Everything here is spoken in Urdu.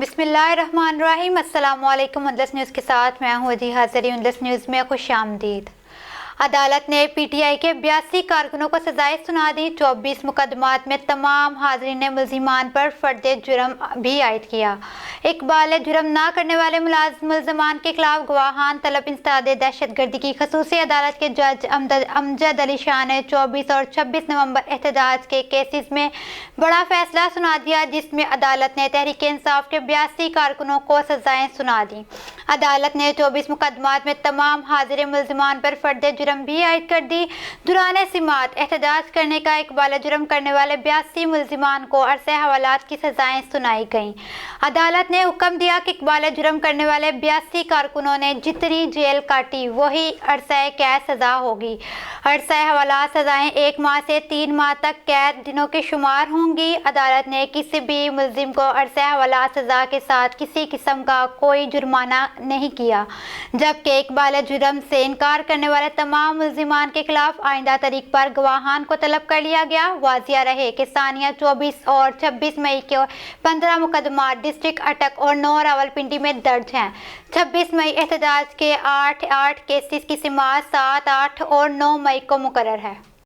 بسم اللہ الرحمن الرحیم۔ السلام علیکم، اندلس نیوز کے ساتھ میں ہوں۔ جی حاضری اندلس نیوز میں خوش آمدید۔ عدالت نے پی ٹی آئی کے بیاسی کارکنوں کو سزائیں سنا دی۔ چوبیس مقدمات میں تمام حاضرین نے ملزمان پر فرد جرم بھی عائد کیا۔ اقبال جرم نہ کرنے والے ملازم ملزمان کے خلاف گواہان، طلب انسداد، دہشت گردی کی خصوصی عدالت کے جج امجد علی شاہ نے چوبیس اور چھبیس نومبر احتجاج کے کیسز میں بڑا فیصلہ سنا دیا، جس میں عدالت نے تحریک انصاف کے بیاسی کارکنوں کو سزائیں سنا دیں۔ عدالت نے چوبیس مقدمات میں تمام حاضر ملزمان پر فرد جرم جرم بھی عائد کر دی۔ دوران سماعت، احتجاج کرنے کا اقبال جرم کرنے والے بیاسی ملزمان کو عرصہ حوالات کی سزائیں سنائی گئیں۔ عدالت نے حکم دیا کہ اقبال جرم کرنے والے بیاسی کارکنوں نے جتنی جیل کاٹی، وہی عرصہ قید سزا ہوگی۔ عرصہ حوالات سزائیں ایک ماہ سے تین ماہ تک قید دنوں کے شمار ہوں گی۔ عدالت نے کسی بھی ملزم کو عرصہ حوالات سزا کے ساتھ کسی قسم کا کوئی جرمانہ نہیں کیا، جبکہ اقبال جرم سے انکار کرنے والے تمام ملزمان کے خلاف آئندہ طریق پر گواہان کو طلب کر لیا گیا۔ واضح رہے کہ ثانیہ چوبیس اور چھبیس مئی کے پندرہ مقدمات ڈسٹرکٹ اٹک اور نو راول پنڈی میں درج ہیں۔ چھبیس مئی احتجاج کے آٹھ آٹھ کیسز کی سماعت سات آٹھ اور نو مئی کو مقرر ہے۔